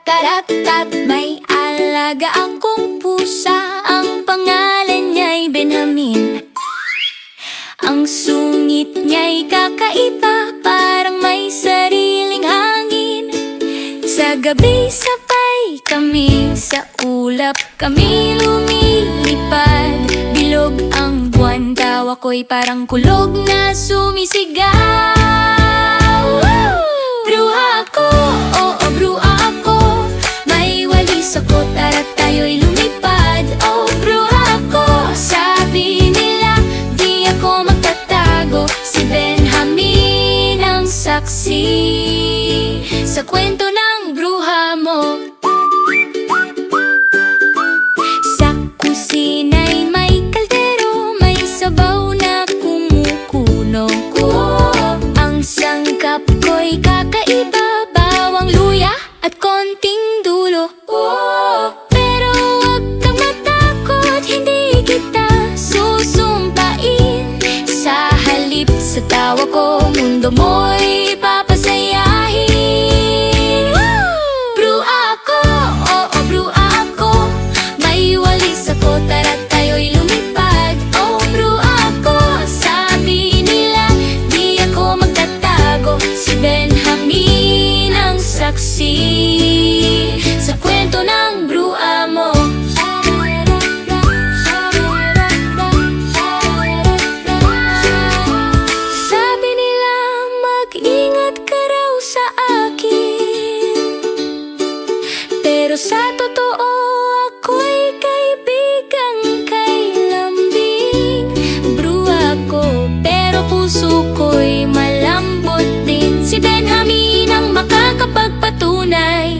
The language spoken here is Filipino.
Taratat, may alaga akong pusa. Ang pangalan niya'y Benjamin. Ang sungit niya'y kakaiba Parang may sariling hangin. Sa gabi sabay kami Sa ulap kami lumilipad. Bilog ang buwan Daw ako'y parang kulog na sumisigaw Ako, tara tayo'y lumipad. Oh bruha ako, sabi nila Di ako magtatago. Si Benjamin ang saksi Sa kwento ng bruha mo. Sa kusina'y may kaldero, may sabaw na kumukulo Ang sangkap ko'y kakaiba, bawang luya at konting halip sa tawa ko, mundo mo'y sa totoo ako'y kaibigan kay lambing. Brew ako pero puso ko'y malambot din. Si Benjamin ang makakapagpatunay